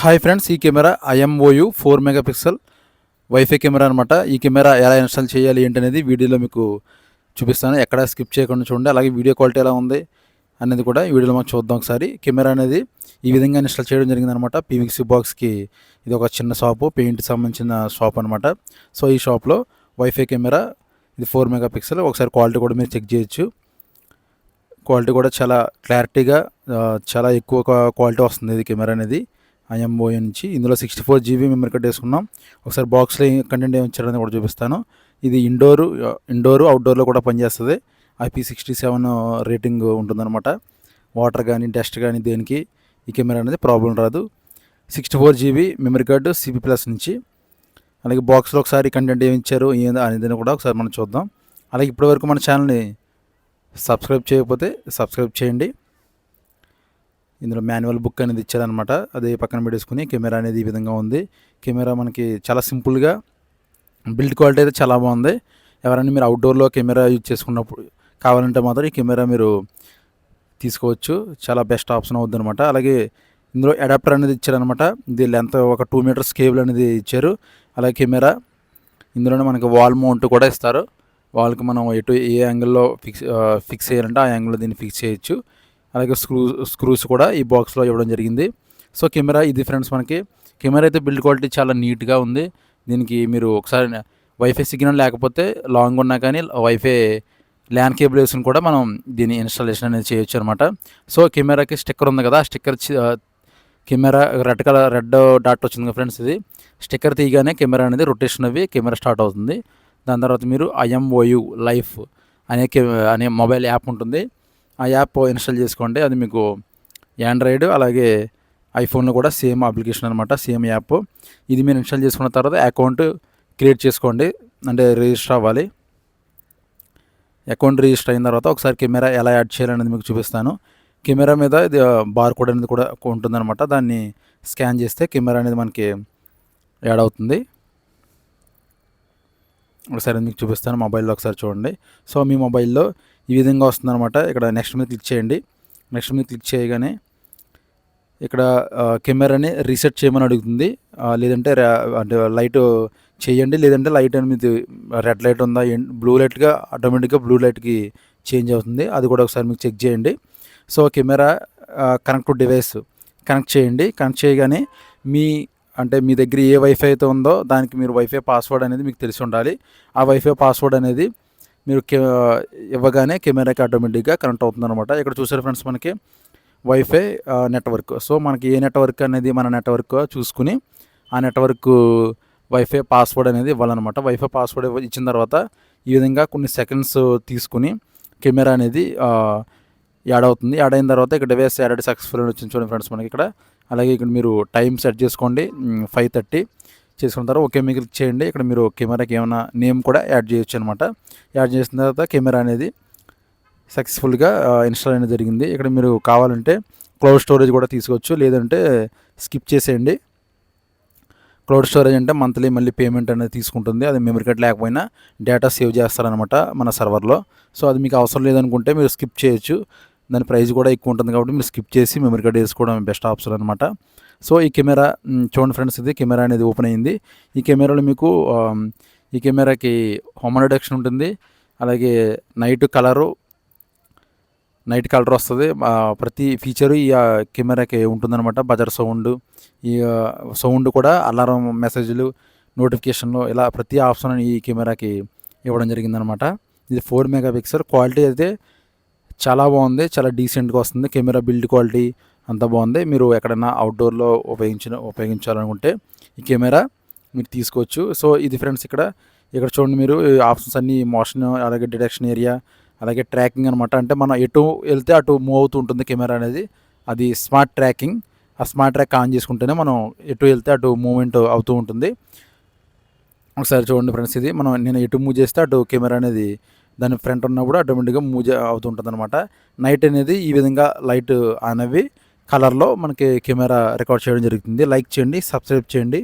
Hi friends ఈ camera Imou four megapixel wifi camera అనమాట ఈ కెమెరా ఎలా ఇన్స్టాల్ చేయాలి ఏంటనేది వీడియోలో మీకు చూపిస్తాను. ఎక్కడ స్కిప్ చేయకుండా చూడండి. అలాగే వీడియో క్వాలిటీ ఎలా ఉంది అనేది కూడా ఈ వీడియోలో మనం చూద్దాం ఒకసారి. కెమెరా అనేది ఈ విధంగా ఇన్స్టాల్ చేయడం జరిగిందనమాట పీవీసీ బాక్స్కి ఇది ఒక చిన్న షాపు పెయింట్ సంబంధించిన షాప్ అనమాట సో ఈ షాప్లో వైఫై కెమెరా ఇది ఫోర్ మెగా పిక్సెల్ ఒకసారి క్వాలిటీ కూడా మీరు చెక్ చేయొచ్చు. క్వాలిటీ కూడా చాలా క్లారిటీగా చాలా ఎక్కువ క్వాలిటీ వస్తుంది ఇది కెమెరా అనేది. ఐఎంఓ నుంచి ఇందులో sixty four GB memory card వేసుకున్నాం. ఒకసారి బాక్స్లో కంటెంట్ ఏమి ఇచ్చారని కూడా చూపిస్తాను. ఇది ఇండోరు ఇండోరు అవుట్డోర్లో కూడా పనిచేస్తుంది. ఐపీ సిక్స్టీ సెవెన్ రేటింగ్ ఉంటుందన్నమాట. వాటర్ కానీ డస్ట్ కానీ దేనికి ఈ కెమెరా అనేది ప్రాబ్లం రాదు. Sixty four GB memory card CB plus నుంచి. అలాగే బాక్స్లో ఒకసారి కంటెంట్ ఏమి ఇచ్చారు ఏందో అనేది కూడా ఒకసారి మనం చూద్దాం. అలాగే ఇప్పటివరకు మన ఛానల్ని సబ్స్క్రైబ్ చేయకపోతే సబ్స్క్రైబ్ చేయండి. ఇందులో మాన్యువల్ బుక్ అనేది ఇచ్చారనమాట అదే పక్కన పెట్టేసుకుని కెమెరా అనేది ఈ విధంగా ఉంది. కెమెరా మనకి చాలా సింపుల్గా బిల్డ్ క్వాలిటీ అయితే చాలా బాగుంది. ఎవరైనా మీరు అవుట్డోర్లో కెమెరా యూజ్ చేసుకున్నప్పుడు కావాలంటే మాత్రం ఈ కెమెరా మీరు తీసుకోవచ్చు. చాలా బెస్ట్ ఆప్షన్ అవుద్ది అనమాట అలాగే ఇందులో అడాప్టర్ అనేది ఇచ్చారనమాట ఇది లెంత్ ఒక టూ మీటర్స్ కేబుల్ అనేది ఇచ్చారు. అలాగే కెమెరా ఇందులోనే మనకి వాల్ మౌంట్ కూడా ఇస్తారు. వాళ్ళకి మనం ఎటు ఏ యాంగిల్లో ఫిక్స్ ఫిక్స్ చేయాలంటే ఆ యాంగిల్లో దీన్ని ఫిక్స్ చేయొచ్చు. అలాగే స్క్రూ స్క్రూస్ కూడా ఈ బాక్స్లో ఇవ్వడం జరిగింది. సో కెమెరా ఇది ఫ్రెండ్స్ మనకి కెమెరా అయితే బిల్డ్ క్వాలిటీ చాలా నీట్గా ఉంది. దీనికి మీరు ఒకసారి వైఫై సిగ్నల్ లేకపోతే లాంగ్ ఉన్నా కానీ వైఫై ల్యాన్ కేబుల్ వేసుకుని కూడా మనం దీని ఇన్స్టాలేషన్ అనేది చేయొచ్చు అనమాట సో కెమెరాకి స్టిక్కర్ ఉంది కదా ఆ sticker camera red colour red dot వచ్చింది కదా ఫ్రెండ్స్ ఇది. స్టిక్కర్ తీయగానే కెమెరా అనేది రొటేషన్ అవి కెమెరా స్టార్ట్ అవుతుంది. దాని తర్వాత మీరు ఐఎంఓయు లైఫ్ అనే కె అనే మొబైల్ యాప్ ఉంటుంది. ఆ యాప్ ఇన్స్టాల్ చేసుకోండి. అది మీకు యాండ్రాయిడ్ అలాగే ఐఫోన్లో కూడా సేమ్ అప్లికేషన్ అనమాట సేమ్ యాప్. ఇది మీరు ఇన్స్టాల్ చేసుకున్న తర్వాత అకౌంట్ క్రియేట్ చేసుకోండి. అంటే రిజిస్టర్ అవ్వాలి. అకౌంట్ రిజిస్టర్ అయిన తర్వాత ఒకసారి కెమెరా ఎలా యాడ్ చేయాలనేది మీకు చూపిస్తాను. కెమెరా మీద ఇది బార్ కోడ్ అనేది కూడా ఉంటుందన్నమాట. దాన్ని స్కాన్ చేస్తే కెమెరా అనేది మనకి యాడ్ అవుతుంది. ఒకసారి మీకు చూపిస్తాను. మొబైల్లో ఒకసారి చూడండి. సో మీ మొబైల్లో ఈ విధంగా వస్తుందన్నమాట. ఇక్కడ నెక్స్ట్ మీద క్లిక్ చేయండి. నెక్స్ట్ మీద క్లిక్ చేయగానే ఇక్కడ కెమెరాని రీసెట్ చేయమని అడుగుతుంది. లేదంటే అంటే లైట్ చేయండి. లేదంటే లైట్ అనేది రెడ్ లైట్ ఉందా బ్లూ లైట్గా ఆటోమేటిక్గా బ్లూ లైట్కి చేంజ్ అవుతుంది. అది కూడా ఒకసారి మీకు చెక్ చేయండి. So camera connect to device connect చేయండి. కనెక్ట్ చేయగానే మీ అంటే మీ దగ్గర ఏ వైఫై అయితే ఉందో దానికి మీరు వైఫై పాస్వర్డ్ అనేది మీకు తెలిసి ఉండాలి. ఆ వైఫై పాస్వర్డ్ అనేది మీరు కె ఇవ్వగానే కెమెరాకి ఆటోమేటిక్గా కనెక్ట్ అవుతుందన్నమాట. ఇక్కడ చూసారు ఫ్రెండ్స్ మనకి వైఫై నెట్వర్క్. సో మనకి ఏ నెట్వర్క్ అనేది మన నెట్వర్క్ చూసుకుని ఆ నెట్వర్క్ వైఫై పాస్వర్డ్ అనేది ఇవ్వాలన్నమాట. వైఫై పాస్వర్డ్ ఇచ్చిన తర్వాత ఈ విధంగా కొన్ని సెకండ్స్ తీసుకుని కెమెరా అనేది యాడ్ అవుతుంది. యాడ్ అయిన తర్వాత ఇక్కడ డివైస్ యాడ్ సక్సెస్ఫుల్ అని వచ్చింది చూడండి ఫ్రెండ్స్ మనకి ఇక్కడ. అలాగే ఇక్కడ మీరు టైం సెట్ చేసుకోండి ఫైవ్ థర్టీ చేసుకుంటారు ఓకే మీకు క్లిక్ చేయండి. ఇక్కడ మీరు కెమెరాకి ఏమైనా నేమ్ కూడా యాడ్ చేయొచ్చు అనమాట యాడ్ చేసిన తర్వాత కెమెరా అనేది సక్సెస్ఫుల్గా ఇన్స్టాల్ అనేది జరిగింది. ఇక్కడ మీరు కావాలంటే క్లౌడ్ స్టోరేజ్ కూడా తీసుకోవచ్చు. లేదంటే స్కిప్ చేసేయండి. క్లౌడ్ స్టోరేజ్ అంటే మంత్లీ మళ్ళీ పేమెంట్ అనేది తీసుకుంటుంది. అది మెమరీ కార్డ్ లేకపోయినా డేటా సేవ్ చేస్తారనమాట మన సర్వర్లో. సో అది మీకు అవసరం లేదనుకుంటే మీరు స్కిప్ చేయొచ్చు. దాని ప్రైస్ కూడా ఎక్కువ ఉంటుంది కాబట్టి మీరు స్కిప్ చేసి మెమరీ కార్డ్ వేసుకోవడం బెస్ట్ ఆప్షన్ అనమాట సో ఈ కెమెరా చూడండి ఫ్రెండ్స్ ఇది కెమెరా అనేది ఓపెన్ అయింది. ఈ కెమెరాలో మీకు ఈ కెమెరాకి హోమ్ డిడక్షన్ ఉంటుంది. అలాగే నైట్ కలరు నైట్ కలర్ వస్తుంది. ప్రతి ఫీచరు ఈ కెమెరాకి ఉంటుందన్నమాట. బజర్ సౌండ్ ఈ సౌండ్ కూడా అలారం మెసేజ్లు నోటిఫికేషన్లు ఇలా ప్రతి ఆప్షన్ ఈ కెమెరాకి ఇవ్వడం జరిగిందనమాట ఇది ఫోర్ మెగా పిక్సెల్ క్వాలిటీ అయితే చాలా బాగుంది. చాలా డీసెంట్గా వస్తుంది. కెమెరా బిల్డ్ క్వాలిటీ అంతా బాగుంది. మీరు ఎక్కడైనా అవుట్డోర్లో ఉపయోగించిన ఉపయోగించాలనుకుంటే ఈ కెమెరా మీరు తీసుకోవచ్చు. సో ఇది ఫ్రెండ్స్ ఇక్కడ ఇక్కడ చూడండి మీరు ఆప్షన్స్ అన్ని మోషన్ అలాగే డిటెక్షన్ ఏరియా అలాగే ట్రాకింగ్ అనమాట అంటే మనం ఎటు వెళ్తే అటు మూవ్ అవుతూ ఉంటుంది కెమెరా అనేది. అది స్మార్ట్ ట్రాకింగ్ ఆ స్మార్ట్ ట్రాక్ ఆన్ చేసుకుంటేనే మనం ఎటు వెళ్తే అటు మూమెంట్ అవుతూ ఉంటుంది. ఒకసారి చూడండి ఫ్రెండ్స్ ఇది. మనం నేను ఎటు మూవ్ చేస్తే అటు కెమెరా అనేది దాని ఫ్రంట్ ఉన్నప్పుడు ఆటోమేటిక్గా మూవ్ అవుతుంటుంది అనమాట నైట్ అనేది ఈ విధంగా లైట్ ఆన్ అవి కలర్లో మనకి కెమెరా రికార్డ్ చేయడం జరుగుతుంది. లైక్ చేయండి సబ్స్క్రైబ్ చేయండి.